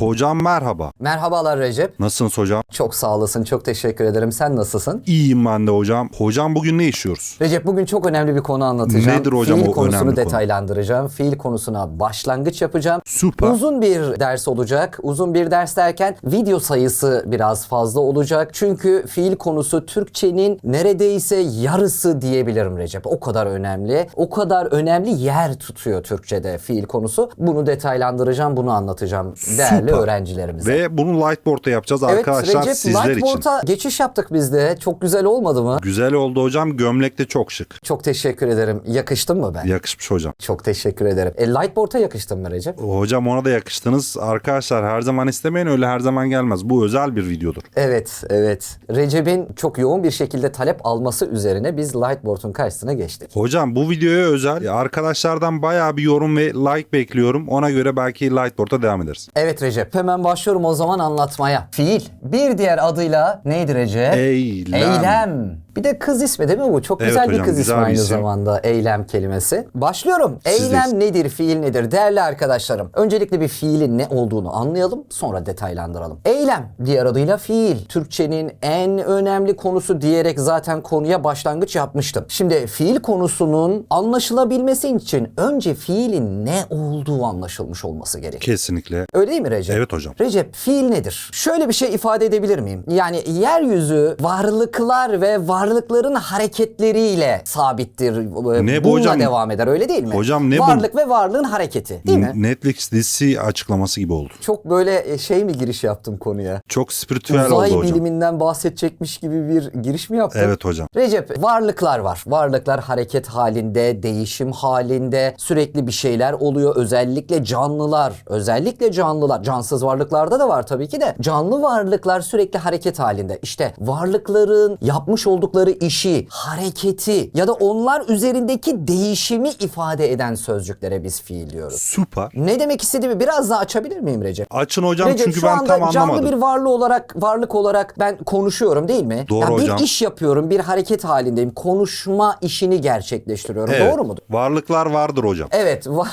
Hocam merhaba. Merhabalar Recep. Nasılsınız hocam? Çok sağ olasın, çok teşekkür ederim. Sen nasılsın? İyiyim ben de hocam. Hocam bugün ne işiyoruz? Recep bugün çok önemli bir konu anlatacağım. Nedir hocam Fiil o konusunu önemli konu? detaylandıracağım. Fiil konusuna başlangıç yapacağım. Süper. Uzun bir ders olacak. Uzun bir ders derken video sayısı biraz fazla olacak. Çünkü fiil konusu Türkçenin neredeyse yarısı diyebilirim Recep. O kadar önemli. O kadar önemli yer tutuyor Türkçe'de fiil konusu. Bunu detaylandıracağım, bunu anlatacağım değerli Süper. öğrencilerimize. Ve bunu Lightboard'da yapacağız Evet arkadaşlar Recep sizler için. Lightboard'a geçiş yaptık biz de. Çok güzel olmadı mı? Güzel oldu hocam. Gömlek de çok şık. Çok teşekkür ederim. Yakıştım mı ben? Yakışmış hocam. Çok teşekkür ederim. E, Lightboard'a yakıştın mı Recep? Hocam ona da yakıştınız. Arkadaşlar her zaman istemeyin öyle her zaman gelmez. Bu özel bir videodur. Evet, evet. Recep'in çok yoğun bir şekilde talep alması üzerine biz Lightboard'un karşısına geçtik. Hocam bu videoya özel arkadaşlardan bayağı bir yorum ve like bekliyorum. Ona göre belki Lightboard'a devam ederiz. Evet Recep, hemen başlıyorum o zaman anlatmaya. Fiil. Bir diğer adıyla neydi Recep? Eylem. Eylem. Bir de kız ismi değil mi bu? Çok Evet güzel bir hocam, kız güzel ismi bir aynı isim. zamanda. Eylem kelimesi. Başlıyorum. Sizdeyiz. Eylem nedir, fiil nedir? Değerli arkadaşlarım. Öncelikle bir fiilin ne olduğunu anlayalım, sonra detaylandıralım. Eylem, diğer adıyla fiil. Türkçenin en önemli konusu diyerek zaten konuya başlangıç yapmıştım. Şimdi fiil konusunun anlaşılabilmesi için önce fiilin ne olduğu anlaşılmış olması gerekiyor. Kesinlikle. Öyle değil mi Recep? Evet hocam. Recep fiil nedir? Şöyle bir şey ifade edebilir miyim? Yani yeryüzü varlıklar ve varlıkların hareketleriyle sabittir. Ne bu Bununla hocam? devam eder öyle değil mi? Hocam ne bu? Varlık ve varlığın hareketi değil mi? Netflix dizisi açıklaması gibi oldu. Çok böyle e, şey mi giriş yaptım konuya? Çok spiritüel Uzay oldu hocam. biliminden bahsedecekmiş gibi bir giriş mi yaptım? Evet hocam. Recep varlıklar var. Varlıklar hareket halinde, değişim halinde, sürekli bir şeyler oluyor. Özellikle canlılar, özellikle canlılar, cansız varlıklarda da var tabii ki de. Canlı varlıklar sürekli hareket halinde. İşte varlıkların yapmış oldukları işi, hareketi ya da onlar üzerindeki değişimi ifade eden sözcüklere biz fiil diyoruz. Süper. Ne demek istediğimi biraz daha açabilir miyim Recep? Açın hocam Recep, çünkü şu ben anda tam canlı anlamadım. bir varlık olarak varlık olarak ben konuşuyorum değil mi? Doğru Yani hocam. Bir iş yapıyorum, bir hareket halindeyim. Konuşma işini gerçekleştiriyorum. Evet. Doğru mudur? Varlıklar vardır hocam. Evet. var.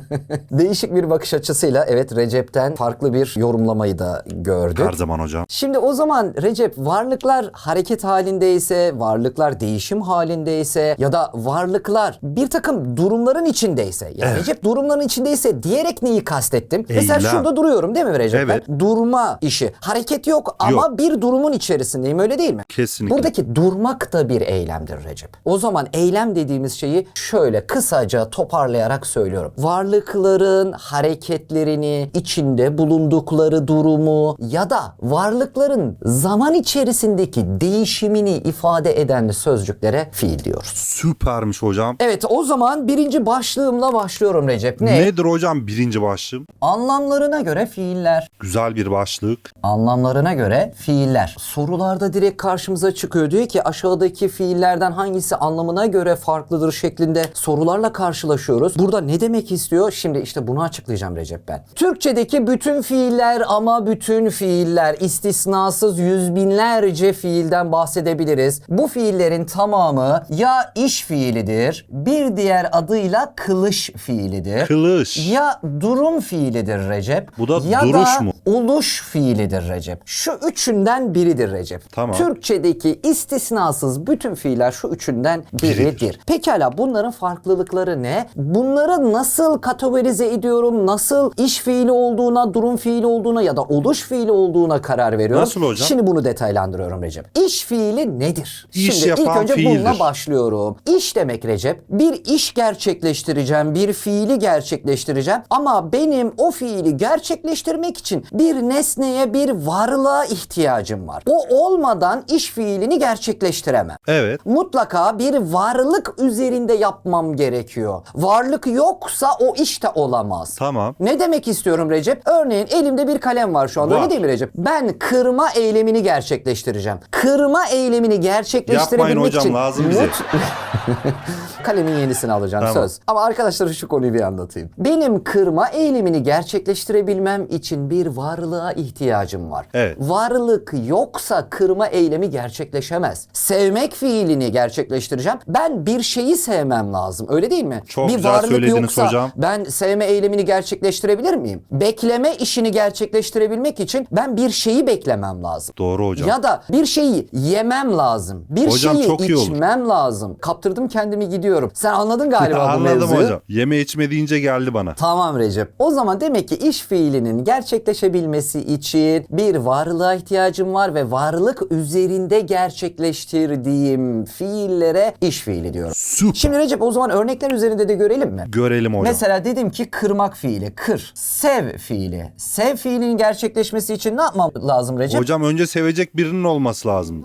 Değişik bir bakış açısıyla evet Recep'ten farklı bir yorumlamayı da gördük. Her zaman hocam. Şimdi o zaman Recep varlıklar hareket halindeyse, varlıklar değişim halindeyse ya da varlıklar bir takım durumların içindeyse. Ya Recep durumların içindeyse diyerek neyi kastettim? Mesela Eylem. şurada duruyorum değil mi Recep? Evet. Ben durma işi. Hareket yok ama Yok. bir durumun içerisindeyim öyle değil mi? Kesinlikle. Buradaki durmak da bir eylemdir Recep. O zaman eylem dediğimiz şeyi şöyle kısaca toparlayarak söylüyorum. Varlıkların hareketlerini, içinde bulundukları durumu ya da varlıkların zaman içerisindeki değişimini ifade eden sözcüklere fiil diyoruz. Süpermiş hocam. Evet o zaman birinci başlığımla başlıyorum Recep. Ne? Nedir hocam birinci başlığım? Anlamlarına göre fiiller. Güzel bir başlık. Anlamlarına göre fiiller. Sorularda direkt karşımıza çıkıyor. Diyor ki aşağıdaki fiillerden hangisi anlamına göre farklıdır şeklinde sorularla karşılaşıyoruz. Burada ne demek istiyor? Şimdi işte bunu açıklayacağım Recep ben. Türkçedeki bütün fiiller ama bütün fiiller istisnasız yüz binlerce fiilden bahsedebiliriz. Bu fiillerin tamamı ya iş fiilidir, bir diğer adıyla kılış fiilidir. Kılıç. Ya durum fiilidir Recep. Bu da ya duruş da mu? oluş fiilidir Recep. Şu üçünden biridir Recep. Tamam. Türkçedeki istisnasız bütün fiiller şu üçünden biridir. Biridir. Pekala bunların farklılıkları ne? Bunları nasıl kategorize ediyorum? Nasıl iş fiili olduğuna, durum fiili olduğuna ya da oluş fiili olduğuna karar veriyorum. Nasıl hocam? Şimdi bunu detaylandırıyorum Recep. İş fiili nedir? İş Şimdi ilk yapan önce fiildir. bununla başlıyorum. İş demek Recep. Bir iş gerçekleştireceğim, bir fiili gerçekleştireceğim ama benim o fiili gerçekleştirmek için bir nesneye, bir varlığa ihtiyacım var. O olmadan iş fiilini gerçekleştiremem. Evet. Mutlaka bir varlık üzerinde yapmam gerekiyor. Varlık yoksa o iş de olamaz. Tamam. Ne demek istiyorum Recep? Örneğin elimde bir kalem var şu anda Var. öyle değil mi Recep? Ben kırma eylemini gerçekleştireceğim. Kırma eylemini gerçekleştirebilmek Yapmayın hocam, için lazım bize. Kalemin yenisini alacağım Tamam. söz. Ama arkadaşlar şu konuyu bir anlatayım. Benim kırma eylemini gerçekleştirebilmem için bir varlığa ihtiyacım var. Evet. Varlık yoksa kırma eylemi gerçekleşemez. Sevmek fiilini gerçekleştireceğim. Ben bir şeyi sevmem lazım. Öyle değil mi? Çok bir güzel varlık söylediniz yoksa hocam. ben sevme eylemini gerçekleştirebilir miyim? Bekleme işini gerçekleştirebilmek için ben bir şeyi beklemem lazım. Doğru hocam. Ya da bir şeyi yemem lazım. Bir Hocam şeyi çok iyi olur. içmem lazım. Kaptırdım kendimi gidiyorum. Sen anladın galiba bu Anladım mevzuyu. hocam. Yeme içme deyince geldi bana. Tamam Recep. O zaman demek ki iş fiilinin gerçekleşebilmesi için bir varlığa ihtiyacım var ve varlık üzerinde gerçekleştirdiğim fiillere iş fiili diyorum. Süper. Şimdi Recep o zaman örnekler üzerinde de görelim mi? Görelim hocam. Mesela dedim ki kırmak fiili, kır. Sev fiili. Sev fiilinin gerçekleşmesi için ne yapmam lazım Recep? Hocam önce sevecek birinin olması lazım.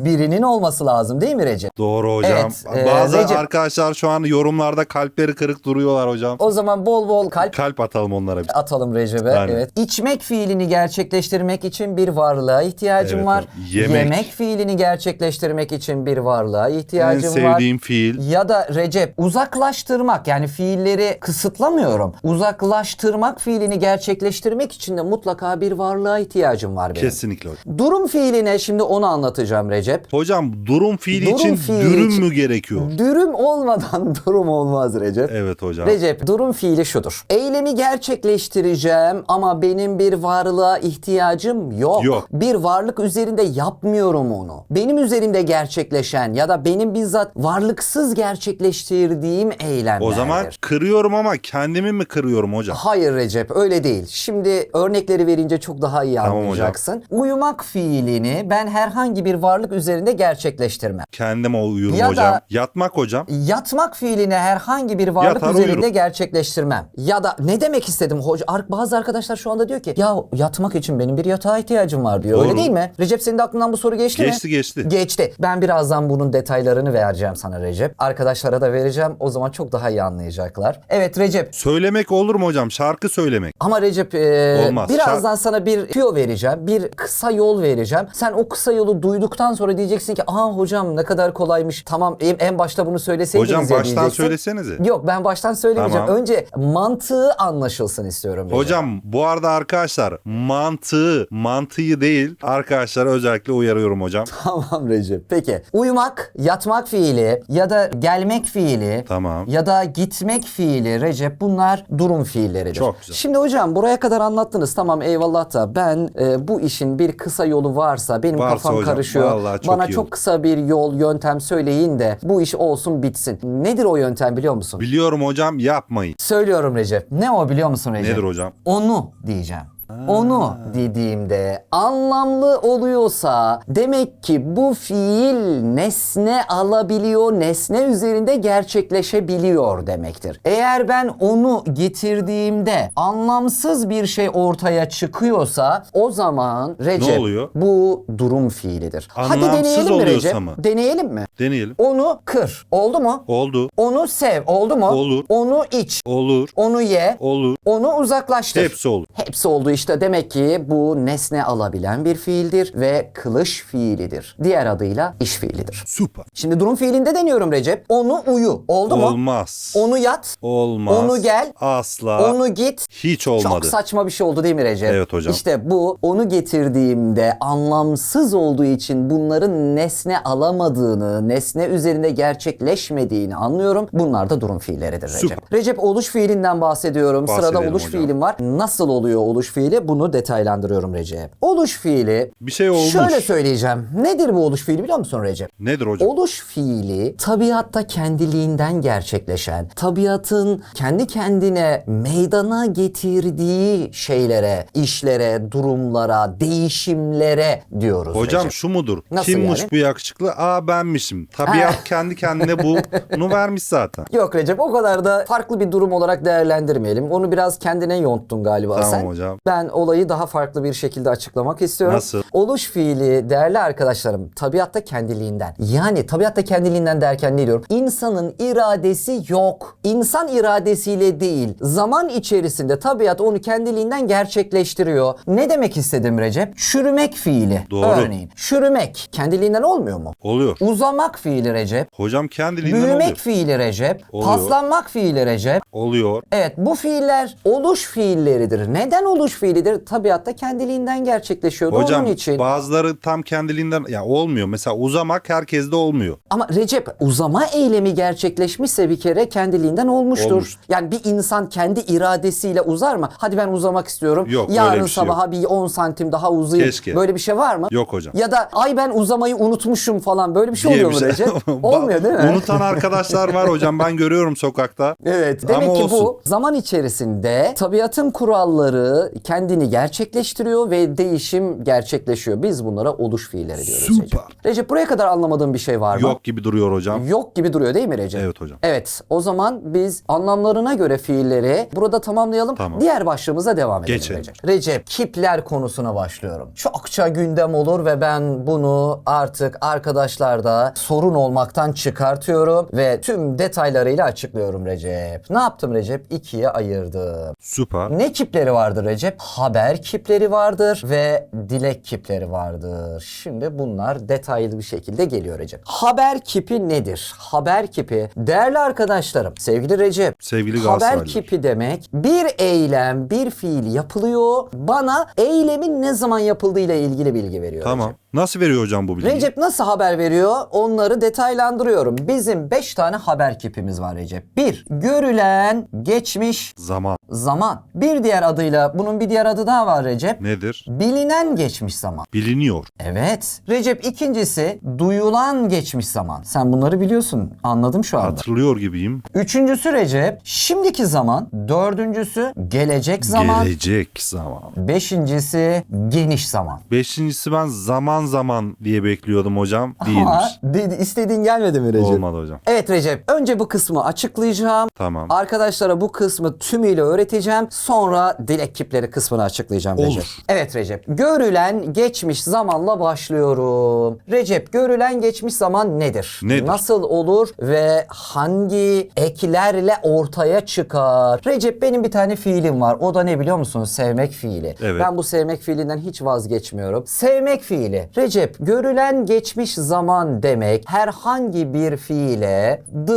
Birinin olması lazım değil mi Recep? Doğru hocam. Evet, e, Bazı Recep- arkadaşlar şu an yorumlarda kalpleri kırık duruyorlar hocam. O zaman bol bol kalp Kalp atalım onlara bir. atalım Recep'e. Aynen. Evet. İçmek fiilini gerçekleştirmek için bir varlığa ihtiyacım Evet, var. evet. Yemek. fiilini gerçekleştirmek için bir varlığa En ihtiyacım var. sevdiğim fiil. Ya da Recep uzaklaştırmak yani fiilleri kısıtlamıyorum. Uzaklaştırmak fiilini gerçekleştirmek için de mutlaka bir varlığa ihtiyacım var benim. Kesinlikle hocam. Durum fiiline şimdi onu anlatacağım Recep. Hocam durum fiili Durum için fiili dürüm için- mü gerekiyor? Dürüm olmadan durum olmaz Recep. Evet hocam. Recep durum fiili şudur. Eylemi gerçekleştireceğim ama benim bir varlığa ihtiyacım yok. Yok. Bir varlık üzerinde yapmıyorum onu. Benim üzerimde gerçekleşen ya da benim bizzat varlıksız gerçekleştirdiğim eylemlerdir. O zaman kırıyorum ama kendimi mi kırıyorum hocam? Hayır Recep öyle değil. Şimdi örnekleri verince çok daha iyi Tamam anlayacaksın. Uyumak fiilini ben herhangi bir varlık üzerinde gerçekleştirmem. Kendime uyurum Ya da- hocam. Yatmak hocam. Yatmak fiilini herhangi bir varlık Yatar üzerinde uyurum. gerçekleştirmem. Ya da ne demek istedim hoca? Bazı arkadaşlar şu anda diyor ki ya yatmak için benim bir yatağa ihtiyacım var diyor. Öyle Doğru. değil mi? Recep senin de aklından bu soru geçti, mi? Geçti geçti. Geçti. Ben birazdan bunun detaylarını vereceğim sana Recep. Arkadaşlara da vereceğim. O zaman çok daha iyi anlayacaklar. Evet Recep. Söylemek olur mu hocam? Şarkı söylemek. Ama Recep e, Olmaz. birazdan sana bir tüyo vereceğim. Bir kısa yol vereceğim. Sen o kısa yolu duyduktan sonra diyeceksin ki aha hocam ne kadar kolaymış. Tamam en, en başta bunu söyleseydiniz Hocam ya baştan diyeceksin. söylesenize. Yok ben baştan söylemeyeceğim. Tamam. Önce mantığı anlaşılsın istiyorum. Recep. Hocam bu arada arkadaşlar mantığı, mantığı değil arkadaşlar özellikle uyarıyorum hocam. Tamam Recep. Peki. Uyumak, yatmak fiili ya da gelmek fiili Tamam. ya da gitmek fiili Recep bunlar durum fiilleridir. Çok güzel. Şimdi hocam buraya kadar anlattınız tamam eyvallah da ben e, bu işin bir kısa yolu varsa benim Varsa kafam hocam, karışıyor. vallahi çok Bana iyi çok kısa bir yol yöntem söyleyin de bu iş olsun bitsin. Nedir o yöntem biliyor musun? Biliyorum hocam yapmayın. Söylüyorum Recep. Ne o biliyor musun Recep? Nedir hocam? Onu diyeceğim. Onu dediğimde anlamlı oluyorsa demek ki bu fiil nesne alabiliyor, nesne üzerinde gerçekleşebiliyor demektir. Eğer ben onu getirdiğimde anlamsız bir şey ortaya çıkıyorsa o zaman Recep oluyor? bu durum fiilidir. Hadi Anlamsız deneyelim mi oluyorsa Recep? mı? Deneyelim mi? Deneyelim. Onu kır. Oldu mu? Oldu. Onu sev. Oldu mu? Olur. Onu iç. Olur. Onu ye. Olur. Onu uzaklaştır. Hepsi olur. Hepsi oldu işte. Demek ki bu nesne alabilen bir fiildir ve kılış fiilidir. Diğer adıyla iş fiilidir. Süper. Şimdi durum fiilinde deniyorum Recep. Onu uyu. Oldu mu? Olmaz. Onu yat. Olmaz. Onu gel. Asla. Onu git. Hiç olmadı. Çok saçma bir şey oldu değil mi Recep? Evet hocam. İşte bu onu getirdiğimde anlamsız olduğu için bunların nesne alamadığını, nesne üzerinde gerçekleşmediğini anlıyorum. Bunlar da durum fiilleridir Recep. Süper. Recep oluş fiilinden bahsediyorum. Sırada Bahsedelim oluş hocam. fiilim var. Nasıl oluyor oluş fiili? Bunu detaylandırıyorum Recep. Oluş fiili Bir şey olmuş. Şöyle söyleyeceğim. Nedir bu oluş fiili biliyor musun Recep? Nedir hocam? Oluş fiili tabiatta kendiliğinden gerçekleşen, tabiatın kendi kendine meydana getirdiği şeylere, işlere, durumlara, değişimlere diyoruz Hocam Recep. şu mudur? Nasıl Kimmiş yani? bu yakışıklı? Aa benmişim. Tabiat kendi kendine bunu vermiş zaten. Yok Recep o kadar da farklı bir durum olarak değerlendirmeyelim. Onu biraz kendine yonttun galiba Tamam sen. hocam. Ben ben olayı daha farklı bir şekilde açıklamak istiyorum. Nasıl? Oluş fiili değerli arkadaşlarım tabiatta kendiliğinden. Yani tabiatta kendiliğinden derken ne diyorum? İnsanın iradesi yok. İnsan iradesiyle değil. Zaman içerisinde tabiat onu kendiliğinden gerçekleştiriyor. Ne demek istedim Recep? Çürümek fiili. Doğru. Örneğin. Çürümek kendiliğinden olmuyor mu? Oluyor. Uzamak fiili Recep. Hocam kendiliğinden Büyümek oluyor. fiili Recep. Oluyor. Paslanmak fiili Recep. Oluyor. Evet bu fiiller oluş fiilleridir. Neden oluş fiilidir? Tabiatta kendiliğinden gerçekleşiyor. Hocam Onun için. bazıları tam kendiliğinden ya olmuyor. Mesela uzamak herkeste olmuyor. Ama Recep uzama eylemi gerçekleşmişse bir kere kendiliğinden olmuştur. Olmuştur. Yani bir insan kendi iradesiyle uzar mı? Hadi ben uzamak istiyorum. Yok, öyle Yarın bir şey sabaha bir 10 santim daha uzayayım. Keşke. Böyle bir şey var mı? Yok hocam. Ya da ay ben uzamayı unutmuşum falan böyle bir şey diye oluyor bir mu şey- Recep? Olmuyor değil mi? Unutan arkadaşlar var hocam ben görüyorum sokakta. Evet. Demek Ama ki olsun. bu zaman içerisinde tabiatın kuralları kendini gerçekleştiriyor ve değişim gerçekleşiyor. Biz bunlara oluş fiilleri diyoruz Süper. Recep. Recep buraya kadar anlamadığın bir şey var mı? Yok gibi duruyor hocam. Yok gibi duruyor değil mi Recep? Evet hocam. Evet. O zaman biz anlamlarına göre fiilleri burada tamamlayalım. Tamam. Diğer başlığımıza devam edelim Geçelim. Recep. Recep kipler konusuna başlıyorum. Çokça gündem olur ve ben bunu artık arkadaşlarda sorun olmaktan çıkartıyorum ve tüm detaylarıyla açıklıyorum Recep. Ne yaptım Recep? İkiye ayırdım. Süper. Ne kipleri vardır Recep? Haber kipleri vardır ve dilek kipleri vardır. Şimdi bunlar detaylı bir şekilde geliyor Recep. Haber kipi nedir? Haber kipi değerli arkadaşlarım, sevgili Recep. Sevgili Haber kipi demek bir eylem, bir fiil yapılıyor. Bana eylemin ne zaman yapıldığı ile ilgili bilgi veriyor Tamam. Recep. Nasıl veriyor hocam bu bilgiyi? Recep nasıl haber veriyor? Onları detaylandırıyorum. Bizim 5 tane haber kipimiz var Recep. 1. Görülen geçmiş Zaman zaman. Bir diğer adıyla bunun bir diğer adı daha var Recep. nedir? Bilinen geçmiş zaman. Biliniyor. Evet. Recep ikincisi duyulan geçmiş zaman. Sen bunları biliyorsun. Anladım şu anda. Hatırlıyor gibiyim. Üçüncüsü Recep şimdiki zaman. Dördüncüsü gelecek zaman. Gelecek zaman. Beşincisi geniş zaman. Beşincisi ben zaman zaman diye bekliyordum hocam. Değilmiş. de- istediğin gelmedi mi Recep? Olmadı hocam. Evet Recep. Önce bu kısmı açıklayacağım. Tamam. Arkadaşlara bu kısmı tümüyle öğreteceğim. Sonra dilek kipleri kısmını açıklayacağım Olur. Recep. Evet Recep. Görülen geçmiş zamanla başlıyorum. Recep görülen geçmiş zaman nedir? Nedir? Nasıl olur ve hangi eklerle ortaya çıkar? Recep benim bir tane fiilim var. O da ne biliyor musunuz? Sevmek fiili. Evet. Ben bu sevmek fiilinden hiç vazgeçmiyorum. Sevmek fiili. Recep görülen geçmiş zaman demek herhangi bir fiile d,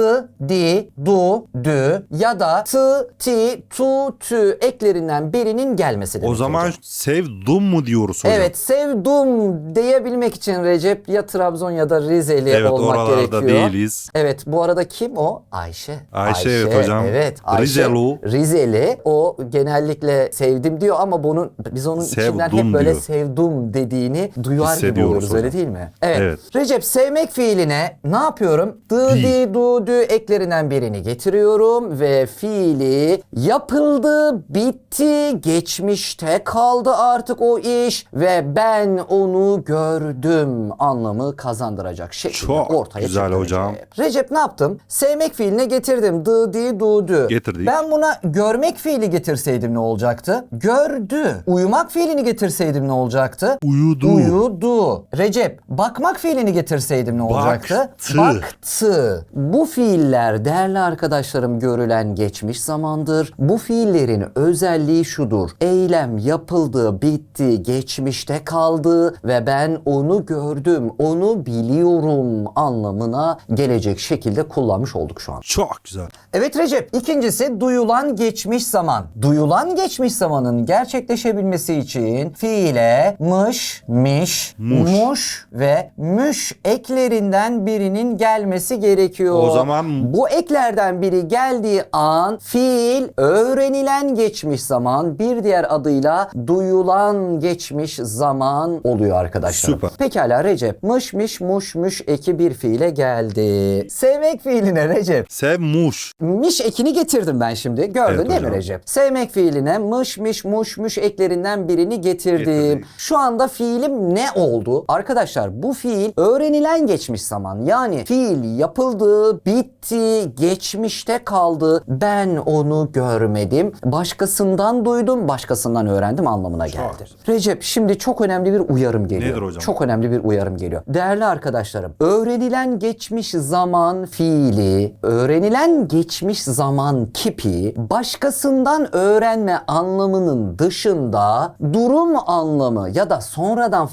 di, du, dü ya da t, ti, tu, tü eklerinden birinin gelmesi demek. O zaman Recep. sevdum mu diyoruz hocam? Evet sevdum diyebilmek için Recep ya Trabzon ya da Rizeli Evet olmak gerekiyor. değiliz. Evet bu arada kim o? Ayşe. Ayşe, evet hocam. Evet. Ayşe, Rizeli. Rizeli. O genellikle sevdim diyor ama bunun biz onun içinden hep Sevdum böyle diyor. sevdum dediğini duyar gibi Hissediyoruz oluyoruz öyle hocam. değil mi? Evet. Evet. Recep sevmek fiiline ne yapıyorum? Dı, Di. di, du, dü eklerinden birini getiriyorum ve fiili yapıldı, bitti, geçmişte kaldı artık o iş ve ben onu gördüm anlamı kazandıracak şekilde Çok ortaya güzel çıktı hocam. Recep. Recep ne yaptım? Sevmek fiiline getirdim. Dı, di, du, dü. Getirdik. Ben buna görmek fiili getirseydim ne olacaktı? Gördü. Uyumak fiilini getirseydim ne olacaktı? Uyudu. Uyudu. Recep, bakmak fiilini getirseydim ne olacaktı? Baktı. Baktı. Bu fiiller değerli arkadaşlarım görülen geçmiş zamandır. Bu fiillerin özelliği şudur. Eylem yapıldı, bitti, geçmişte kaldı ve ben onu gördüm, onu biliyorum anlamına gelecek şekilde kullanmış olduk şu an. Çok güzel. Evet Recep. İkincisi duyulan geçmiş zaman. Duyulan geçmiş zamanın gerçekleşebilmesi için fiile mış, miş, Muş. muş ve müş eklerinden birinin gelmesi gerekiyor. O zaman- bu eklerden biri geldiği an fiil öğrenilen geçmiş zaman bir diğer adıyla duyulan geçmiş zaman oluyor arkadaşlar. Süper. Pekala Recep. Mış, miş, muş, müş eki bir fiile geldi. Sevmek fiiline Recep. Sevmuş. Miş ekini getirdim ben şimdi. Gördün Evet değil mi hocam. Recep? Sevmek fiiline mış miş muş muş eklerinden birini getirdim. Getirdik. Şu anda fiilim ne oldu? Oldu? Arkadaşlar bu fiil öğrenilen geçmiş zaman. Yani fiil yapıldı, bitti, geçmişte kaldı. Ben onu görmedim. Başkasından duydum, başkasından öğrendim anlamına geldi. Recep şimdi çok önemli bir uyarım geliyor. Nedir hocam? Çok önemli bir uyarım geliyor. Değerli arkadaşlarım, öğrenilen geçmiş zaman fiili, öğrenilen geçmiş zaman kipi başkasından öğrenme anlamının dışında durum anlamı ya da sonradan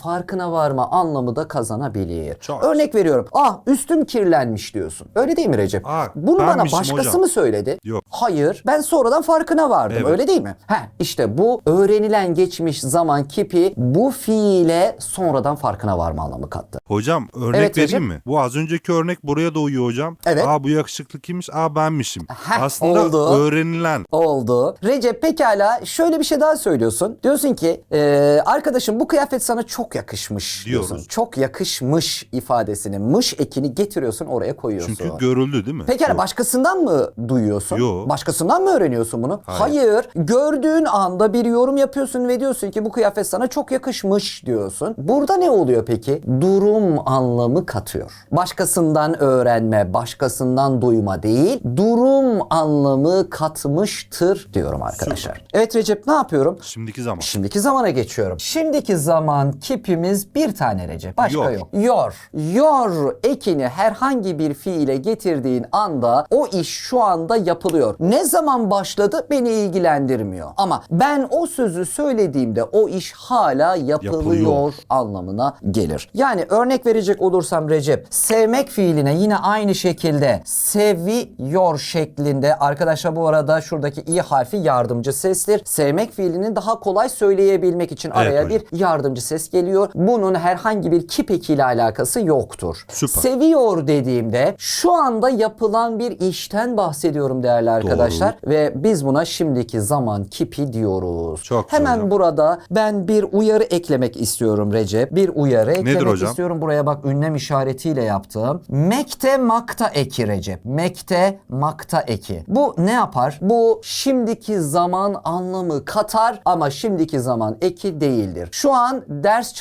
farkına varma anlamı da kazanabilir. Çok. Örnek veriyorum. Ah üstüm kirlenmiş diyorsun. Öyle değil mi Recep? Ah, Bunu bana başkası hocam. mı söyledi? Yok. Hayır. Ben sonradan farkına vardım. Evet. Öyle değil mi? Heh, işte bu öğrenilen geçmiş zaman kipi bu fiile sonradan farkına varma anlamı kattı. Hocam örnek Evet, vereyim Recep. mi? Bu az önceki örnek buraya da uyuyor hocam. Evet. Aa bu yakışıklı kimmiş? Aa benmişim. Heh, Aslında oldu. öğrenilen. Oldu. Recep pekala şöyle bir şey daha söylüyorsun. Diyorsun ki e, arkadaşım bu kıyafet sana çok yakışmış Diyoruz. diyorsun. Çok yakışmış ifadesini, mış ekini getiriyorsun oraya koyuyorsun. Çünkü görüldü değil mi? Pekala Yok. başkasından mı duyuyorsun? Yo. Başkasından mı öğreniyorsun bunu? Hayır. Gördüğün anda bir yorum yapıyorsun ve diyorsun ki bu kıyafet sana çok yakışmış diyorsun. Burada ne oluyor peki? Durum anlamı katıyor. Başkasından öğrenme, başkasından duyma değil, durum anlamı katmıştır diyorum arkadaşlar. Evet Recep ne yapıyorum? Şimdiki zaman. Şimdiki zamana geçiyorum. Şimdiki zaman kipimiz bir tane Recep. Başka Yor. yok. Yor. Yor ekini herhangi bir fiile getirdiğin anda o iş şu anda yapılıyor. Ne zaman başladı beni ilgilendirmiyor. Ama ben o sözü söylediğimde o iş hala yapılıyor, Yapılıyor. anlamına gelir. Yani örnek verecek olursam Recep, sevmek fiiline yine aynı şekilde seviyor şeklinde arkadaşlar bu arada şuradaki i harfi yardımcı sestir. Sevmek fiilini daha kolay söyleyebilmek için araya hocam. bir yardımcı ses geliyor. Bunun herhangi bir kip ekiyle alakası yoktur. Süper. Seviyor dediğimde şu anda yapılan bir işten bahsediyorum değerli arkadaşlar ve biz buna şimdiki zaman kipi diyoruz. Çok Hemen hocam. burada ben bir uyarı eklemek istiyorum Recep. Bir uyarı eklemek hocam? istiyorum. Buraya bak ünlem işaretiyle yaptım. Mekte makta eki Recep. Mekte makta eki. Bu ne yapar? Bu şimdiki zaman anlamı katar ama şimdiki zaman eki değildir. Şu an ders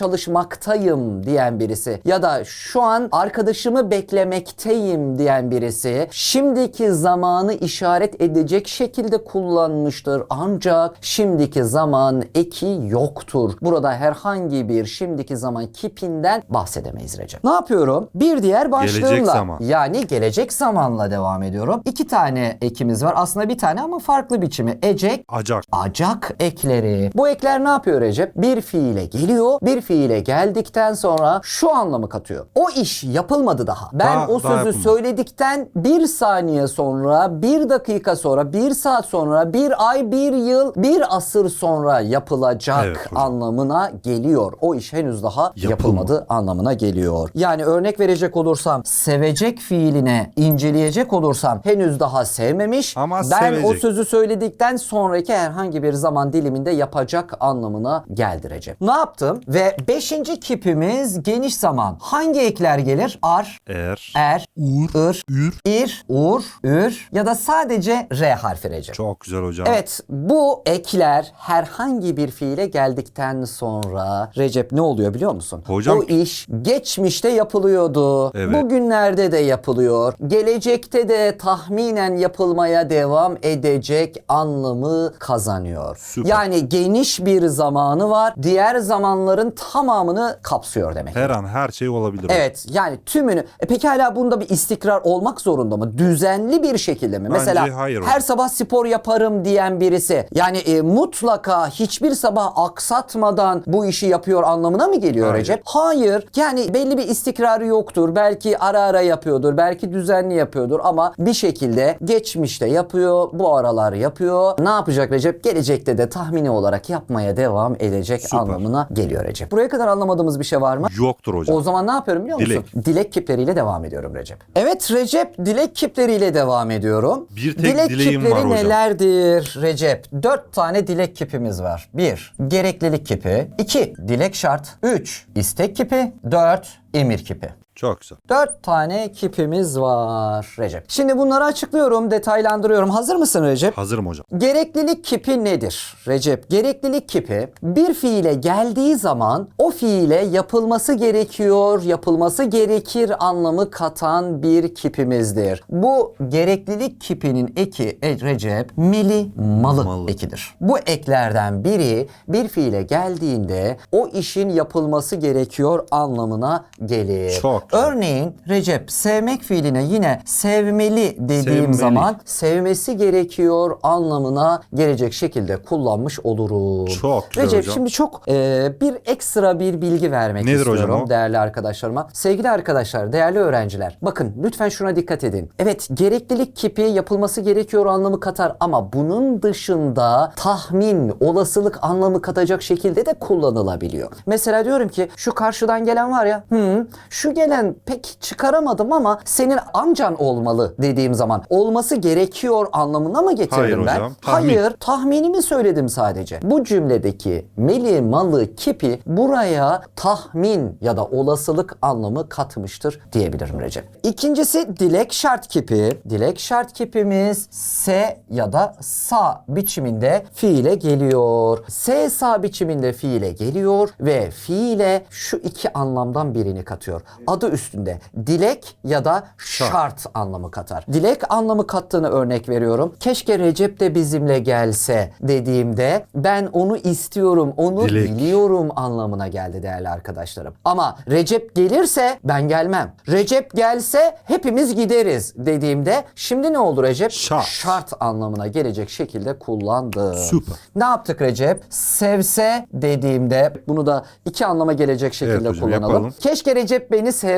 çalışmaktayım diyen birisi ya da şu an arkadaşımı beklemekteyim diyen birisi şimdiki zamanı işaret edecek şekilde kullanmıştır. Ancak şimdiki zaman eki yoktur. Burada herhangi bir şimdiki zaman kipinden bahsedemeyiz Recep. Ne yapıyorum? Bir diğer başlığımla Gelecek zaman. yani gelecek zamanla devam ediyorum. İki tane ekimiz var. Aslında bir tane ama farklı biçimi. Ecek Acak. acak ekleri. Bu ekler ne yapıyor Recep? Bir fiile geliyor. Bir fiile geldikten sonra şu anlamı katıyor. O iş yapılmadı daha. Ben Daha- o daha sözü yapılmadı. söyledikten bir saniye sonra, bir dakika sonra, bir saat sonra, bir ay, bir yıl, bir asır sonra yapılacak Evet hocam. anlamına geliyor. O iş henüz daha Yapılmadı. anlamına geliyor. Yani örnek verecek olursam sevecek fiiline inceleyecek olursam henüz daha sevmemiş. Ama ben o sevecek. sözü söyledikten sonraki herhangi bir zaman diliminde yapacak anlamına geldi Recep. Ne yaptım? Ve beşinci kipimiz geniş zaman. Hangi ekler gelir? Ar, Er. er, Ur. ır, Ür. ir, ur, ür ya da sadece R harfi Recep. Çok güzel hocam. Evet bu ekler herhangi bir fiile geldikten sonra Recep ne oluyor biliyor musun? Hocam- O iş geçmişte yapılıyordu. Evet. Bugünlerde de yapılıyor. Gelecekte de tahminen yapılmaya devam edecek anlamı kazanıyor. Süper. Yani geniş bir zamanı var. Diğer zamanların tamamını kapsıyor demek. Her an her şey olabilir. Evet yani tümünü. E pekala bunda bir istikrar olmak zorunda mı? Düzenli bir şekilde mi? Bence Mesela hayır her sabah spor yaparım diyen birisi yani e, mutlaka hiçbir sabah aksatmadan bu işi yapıyor anlamına mı geliyor Hayır. Recep? Hayır. Yani belli bir istikrarı yoktur. Belki ara ara yapıyordur. Belki düzenli yapıyordur ama bir şekilde geçmişte yapıyor. Bu aralar yapıyor. Ne yapacak Recep? Gelecekte de tahmini olarak yapmaya devam edecek Süper. anlamına geliyor Recep. Buraya kadar anlamadığımız bir şey var mı? Yoktur hocam. O zaman ne yapıyorum biliyor musun? Dilek. Dilek kipleriyle devam ediyorum Recep. Evet Recep dilek kipleriyle devam ediyorum. Bir tek dilek dileğim kipleri var hocam. nelerdir Recep? Dört tane dilek kipimiz var. Bir, gereklilik kipi. İki, dilek şart. Üç, istek kipi. Dört, emir kipi. Çok güzel. 4 tane kipimiz var Recep. Şimdi bunları açıklıyorum, detaylandırıyorum. Hazır mısın Recep? Hazırım hocam. Gereklilik kipi nedir Recep? Gereklilik kipi bir fiile geldiği zaman o fiile yapılması gerekiyor, yapılması gerekir anlamı katan bir kipimizdir. Bu gereklilik kipinin eki e, Recep mili malı, Malı. ekidir. Bu eklerden biri bir fiile geldiğinde o işin yapılması gerekiyor anlamına gelir. Çok. Örneğin Recep sevmek fiiline yine sevmeli dediğim Sevmeli. zaman sevmesi gerekiyor anlamına gelecek şekilde kullanmış oluruz. Çok güzel Recep hocam. şimdi çok e, bir ekstra bir bilgi vermek Nedir istiyorum o? değerli arkadaşlarıma. Sevgili arkadaşlar, değerli öğrenciler. Bakın lütfen şuna dikkat edin. Evet gereklilik kipi yapılması gerekiyor anlamı katar ama bunun dışında tahmin, olasılık anlamı katacak şekilde de kullanılabiliyor. Mesela diyorum ki şu karşıdan gelen var ya, hı, şu gelen pek çıkaramadım ama senin amcan olmalı dediğim zaman olması gerekiyor anlamına mı getirdim Hayır ben? hocam, tahmin. Hayır, tahminimi söyledim sadece. Bu cümledeki meli, malı, kipi buraya tahmin ya da olasılık anlamı katmıştır diyebilirim Recep. İkincisi dilek şart kipi. Dilek şart kipimiz se ya da sa biçiminde fiile geliyor. Se sa biçiminde fiile geliyor ve fiile şu iki anlamdan birini katıyor. Adı üstünde dilek ya da şart anlamı katar. Dilek anlamı kattığını örnek veriyorum. Keşke Recep de bizimle gelse dediğimde ben onu istiyorum, onu Dilek. biliyorum anlamına geldi değerli arkadaşlarım. Ama Recep gelirse ben gelmem. Recep gelse hepimiz gideriz dediğimde şimdi ne oldu Recep? Şart. Şart anlamına gelecek şekilde kullandım. Süper. Ne yaptık Recep? Sevse dediğimde bunu da iki anlama gelecek şekilde Evet hocam, kullanalım. yapalım. Keşke Recep beni sevse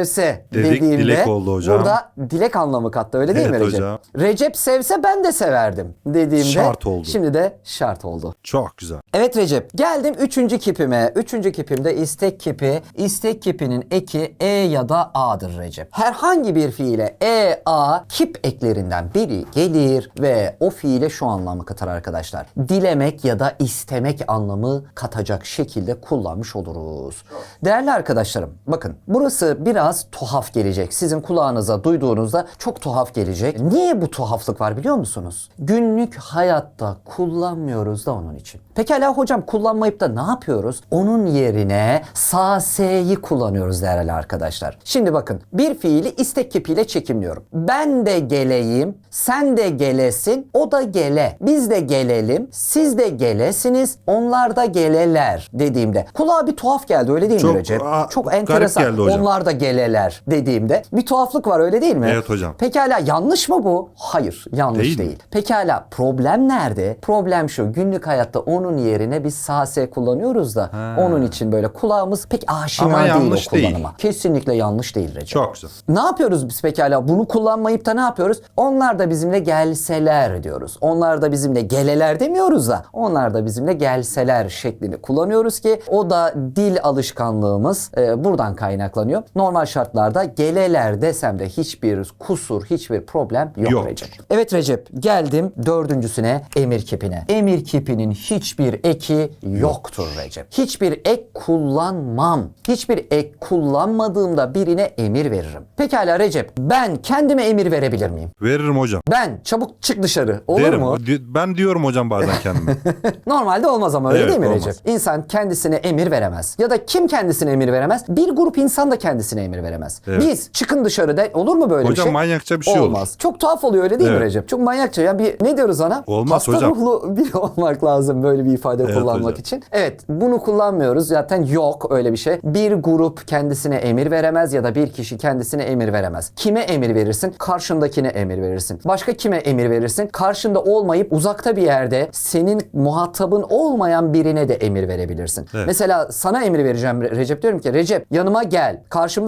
Dedik, dediğimde dilek oldu hocam. burada dilek anlamı kattı öyle değil Evet mi Recep? hocam. Recep sevse ben de severdim dediğimde Şart oldu. şimdi de şart oldu. Çok güzel. Evet Recep geldim üçüncü kipime. Üçüncü kipimde istek kipi. İstek kipinin eki e ya da a'dır Recep. Herhangi bir fiile e, a kip eklerinden biri gelir ve o fiile şu anlamı katar arkadaşlar. Dilemek ya da istemek anlamı katacak şekilde kullanmış oluruz. Değerli arkadaşlarım bakın burası biraz tuhaf gelecek. Sizin kulağınıza duyduğunuzda çok tuhaf gelecek. Niye bu tuhaflık var biliyor musunuz? Günlük hayatta kullanmıyoruz da onun için. Pekala hocam kullanmayıp da ne yapıyoruz? Onun yerine saseyi kullanıyoruz değerli arkadaşlar. Şimdi bakın bir fiili istek kipiyle çekimliyorum. Ben de geleyim, sen de gelesin, o da gele. Biz de gelelim, siz de gelesiniz, onlar da geleler dediğimde. Kulağa bir tuhaf geldi öyle değil mi Recep? Çok enteresan. Onlar da geleler dediğimde bir tuhaflık var öyle değil mi? Evet hocam. Pekala yanlış mı bu? Hayır yanlış Değil değil. Pekala problem nerede? Problem şu günlük hayatta onun yerine biz sase kullanıyoruz da onun için böyle kulağımız pek aşina Ama değil yanlış o değil. kullanıma. Kesinlikle yanlış değil Recep. Çok güzel. Ne yapıyoruz biz pekala? Bunu kullanmayıp da ne yapıyoruz? Onlar da bizimle gelseler diyoruz. Onlar da bizimle geleler demiyoruz da. Onlar da bizimle gelseler şeklini kullanıyoruz ki o da dil alışkanlığımız e, buradan kaynaklanıyor. Normal şartlarda geleler desem de hiçbir kusur, hiçbir problem yok, Yok. Recep. Evet Recep geldim dördüncüsüne emir kipine. Emir kipinin hiçbir eki yoktur Recep. Hiçbir ek kullanmam. Hiçbir ek kullanmadığımda birine emir veririm. Pekala Recep ben kendime emir verebilir miyim? Veririm hocam. Ben çabuk çık dışarı olur Derim. mu? Ben diyorum hocam bazen kendime. Normalde olmaz ama öyle Evet, değil mi olmaz. Recep? İnsan kendisine emir veremez. Ya da kim kendisine emir veremez? Bir grup insan da kendisine emir veremez. Evet. Biz çıkın dışarı de olur mu böyle bir Hocam şey? manyakça bir şey olur. Olmaz. Çok tuhaf oluyor öyle değil mi Evet. Recep? Çok manyakça. Ya bir ne diyoruz ona? Olmaz Hasta hocam. ruhlu biri olmak lazım böyle bir ifade Evet kullanmak hocam. için. Evet bunu kullanmıyoruz. Zaten yok öyle bir şey. Bir grup kendisine emir veremez ya da bir kişi kendisine emir veremez. Kime emir verirsin? Karşındakine emir verirsin. Başka kime emir verirsin? Karşında olmayıp uzakta bir yerde senin muhatabın olmayan birine de emir verebilirsin. Evet. Mesela sana emir vereceğim Re- Recep diyorum ki Recep yanıma gel.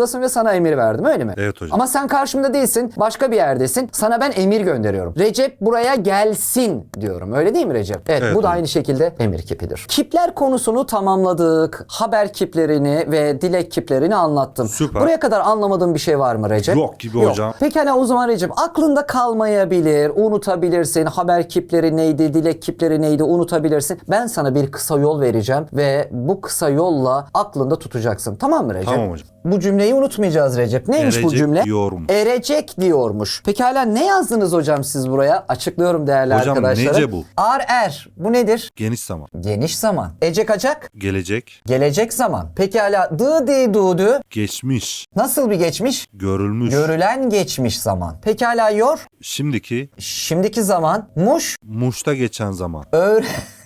Karşımdasın ve sana emir verdim öyle mi? Evet hocam. Ama sen karşımda değilsin. Başka bir yerdesin. Sana ben emir gönderiyorum. Recep buraya gelsin diyorum. Öyle değil mi Recep? Evet, Evet bu da aynı şekilde emir kipidir. Kipler konusunu tamamladık. Haber kiplerini ve dilek kiplerini anlattım. Süper. Buraya kadar anlamadığın bir şey var mı Recep? Yok gibi hocam. Pekala o zaman Recep aklında kalmayabilir, unutabilirsin. Haber kipleri neydi, dilek kipleri neydi unutabilirsin. Ben sana bir kısa yol vereceğim ve bu kısa yolla aklında tutacaksın. Tamam mı Recep? Tamam hocam. Bu cümleyi unutmayacağız Recep. Neymiş bu Erecek cümle? diyorum. Erecek diyormuş. Pekala ne yazdınız hocam siz buraya? Açıklıyorum değerli Hocam, arkadaşlarım. nece bu? Ar er. Bu nedir? Geniş zaman. Geniş zaman. Ecek acak. Gelecek. Gelecek zaman. Pekala dı di du du. Geçmiş. Nasıl bir geçmiş? Görülmüş. Görülen geçmiş zaman. Pekala yor. Şimdiki Şimdiki zaman. Muş. muşta geçen zaman. Öğ-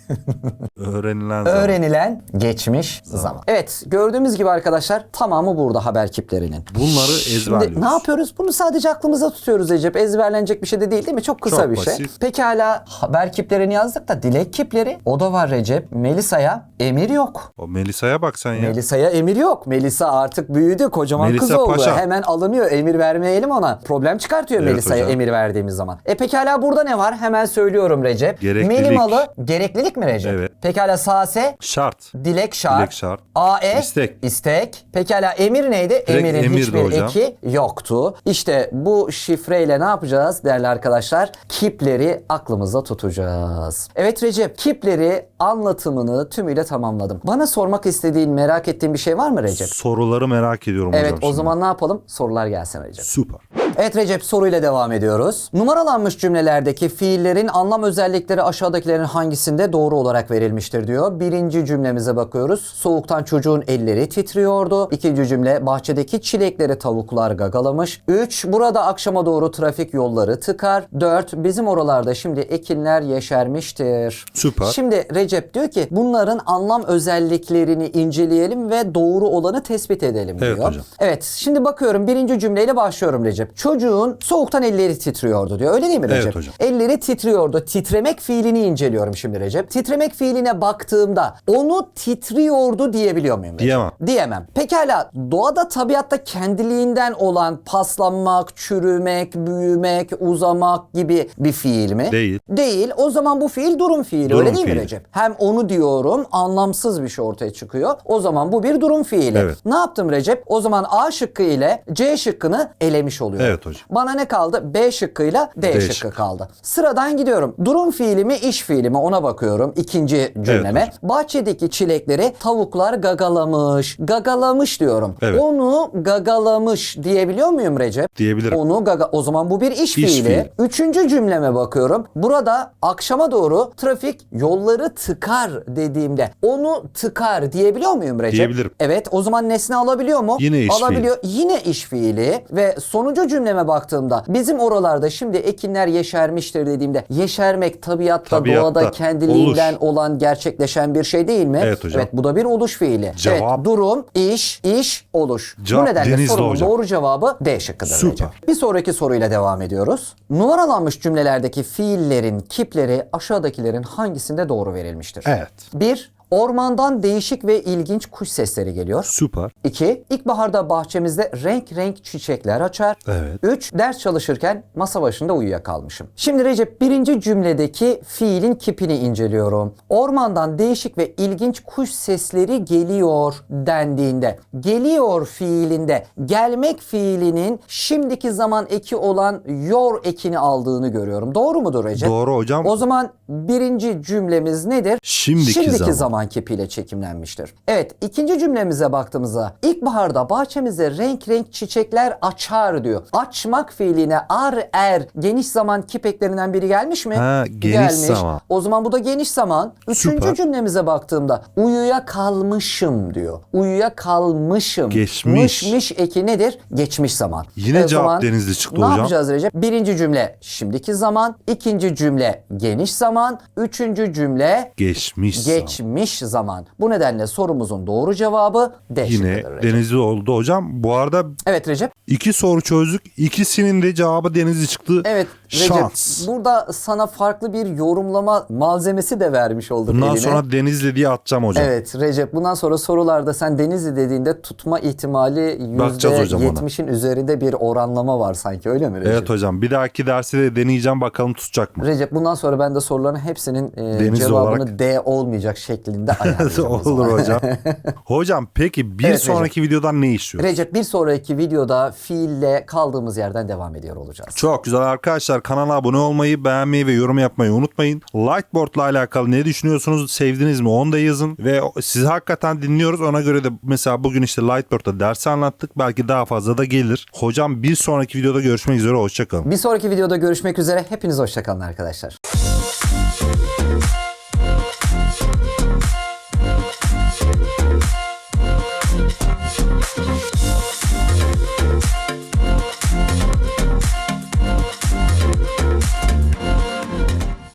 Öğrenilen zaman. öğrenilen geçmiş zaman. Evet gördüğümüz gibi arkadaşlar tamamı burada haber kiplerinin. Bunları Şimdi ezberliyoruz. ne yapıyoruz? Bunu sadece aklımıza tutuyoruz Recep. Ezberlenecek bir şey de değil değil mi? Çok kısa Çok bir şey. basit. Pekala haber kiplerini yazdık da dilek kipleri o da var Recep. Melisa'ya emir yok. O Melisa'ya bak sen ya. Melisa'ya emir yok. Melisa artık büyüdü. Kocaman Melisa kız oldu. paşa. Hemen alınıyor. Emir vermeyelim ona. Problem çıkartıyor Evet Melisa'ya hocam. emir verdiğimiz zaman. E pekala burada ne var? Hemen söylüyorum Recep. Gereklilik. Minimalı gereklilik mi Recep? Evet. Pekala sase Şart. dilek şart. Dilek şart. AE İstek. istek. Pekala emir neydi? Emirin emirdi hiçbir hocam. eki yoktu. İşte bu şifreyle ne yapacağız değerli arkadaşlar? Kipleri aklımıza tutacağız. Evet Recep, kipleri anlatımını tümüyle tamamladım. Bana sormak istediğin, merak ettiğin bir şey var mı Recep? Soruları merak ediyorum Evet hocam. o şimdi. zaman ne yapalım? Sorular gelsin Recep. Süper. Evet Recep soruyla devam ediyoruz. Numaralanmış cümlelerdeki fiillerin anlam özellikleri aşağıdakilerin hangisinde doğru olarak verilmiştir diyor. Birinci cümlemize bakıyoruz. Soğuktan çocuğun elleri titriyordu. İkinci cümle bahçedeki çilekleri tavuklar gagalamış. Üç burada akşama doğru trafik yolları tıkar. Dört bizim oralarda şimdi ekinler yeşermiştir. Süper. Şimdi Recep diyor ki bunların anlam özelliklerini inceleyelim ve doğru olanı tespit edelim Evet diyor. hocam. Evet şimdi bakıyorum birinci cümleyle başlıyorum Recep. Çocuğun soğuktan elleri titriyordu diyor. Öyle değil mi Recep? Evet hocam. Elleri titriyordu. Titremek fiilini inceliyorum şimdi Recep. Titremek fiiline baktığımda onu titriyordu diyebiliyor muyum Recep? Diyemem. Diyemem. Pekala doğada tabiatta kendiliğinden olan paslanmak, çürümek, büyümek, uzamak gibi bir fiil mi? Değil. Değil. O zaman bu fiil durum fiili Durum öyle değil mi fiili. Recep? Hem onu diyorum anlamsız bir şey ortaya çıkıyor. O zaman bu bir durum fiili. Evet. Ne yaptım Recep? O zaman A şıkkı ile C şıkkını elemiş oluyorum. Evet hocam. Bana ne kaldı? B şıkkıyla D, D şıkkı şıkkı. kaldı. Sıradan gidiyorum. Durum fiili mi iş fiili mi ona bakıyorum. İkinci cümleme. hocam. Bahçedeki çilekleri tavuklar gagalamış. Gagalamış diyorum. Evet. Onu gagalamış diyebiliyor muyum Recep? Diyebilirim. Onu gaga o zaman bu bir iş, İş fiili. fiili. Üçüncü cümleme bakıyorum. Burada akşama doğru trafik yolları tıkar dediğimde onu tıkar diyebiliyor muyum Recep? Diyebilirim. Evet o zaman nesne alabiliyor mu? Yine iş Alabiliyor. Yine iş fiili ve sonuncu cümleme baktığımda bizim oralarda şimdi ekinler yeşermiştir dediğimde yeşermek tabiatta, Tabiatta doğada kendiliğinden olan gerçekleşen bir şey değil mi? Evet hocam. Evet bu da bir oluş fiili. Cevap- Evet durum, iş, iş, oluş. Bu Cevap nedenle Denizli sorunun hocam. doğru cevabı D şıkkıdır Süper. Recep. Bir sonraki soruyla devam ediyoruz. Numaralanmış cümlelerdeki fiillerin kipleri aşağıdakilerin hangisinde doğru verilmiştir? Evet. 1. Ormandan değişik ve ilginç kuş sesleri geliyor. Süper. 2. İlkbaharda bahçemizde renk renk çiçekler açar. Evet. 3. Ders çalışırken masa başında uyuyakalmışım. Şimdi Recep birinci cümledeki fiilin kipini inceliyorum. Ormandan değişik ve ilginç kuş sesleri geliyor dendiğinde geliyor fiilinde gelmek fiilinin şimdiki zaman eki olan yor ekini aldığını görüyorum. Doğru mudur Recep? Doğru hocam. O zaman birinci cümlemiz nedir? Şimdiki zaman. zaman mankepiyle çekimlenmiştir. Evet ikinci cümlemize baktığımızda ilkbaharda bahçemize renk renk çiçekler açar diyor. Açmak fiiline ar er geniş zaman kipeklerinden biri gelmiş mi? Ha, geniş gelmiş. zaman. O zaman bu da geniş zaman. Üçüncü Süper. cümlemize baktığımda uyuya kalmışım diyor. Uyuya kalmışım. Geçmiş. Mış eki nedir? Geçmiş zaman. Yine e, cevap zaman, çıktı ne hocam. Ne yapacağız Recep? Birinci cümle şimdiki zaman. ikinci cümle geniş zaman. Üçüncü cümle geçmiş, geçmiş 5 zaman. Bu nedenle sorumuzun doğru cevabı D Yine. Denizli oldu hocam. Bu arada Evet Recep. iki soru çözdük. İkisinin de cevabı Denizli çıktı. Evet Recep Şans. burada sana farklı bir yorumlama malzemesi de vermiş olduk Bundan eline. sonra Denizli diye atacağım hocam. Evet Recep bundan sonra sorularda sen Denizli dediğinde tutma ihtimali Bakacağız hocam %70'in üzerinde bir oranlama var sanki öyle mi Recep? Evet hocam. Bir dahaki dersi de deneyeceğim bakalım tutacak mı? Recep bundan sonra ben de soruların hepsinin e, cevabını olarak- D olmayacak şeklinde bölümde ayarlayacağım. Olur hocam. hocam peki bir Evet, Recep. sonraki videodan ne istiyoruz? Recep bir sonraki videoda fiille kaldığımız yerden devam ediyor olacağız. Çok güzel arkadaşlar kanala abone olmayı, beğenmeyi ve yorum yapmayı unutmayın. Lightboard'la alakalı ne düşünüyorsunuz? Sevdiniz mi? Onu da yazın. Ve sizi hakikaten dinliyoruz. Ona göre de mesela bugün işte Lightboard'da ders anlattık. Belki daha fazla da gelir. Hocam bir sonraki videoda görüşmek üzere. Hoşçakalın. Bir sonraki videoda görüşmek üzere. Hepiniz hoşçakalın arkadaşlar.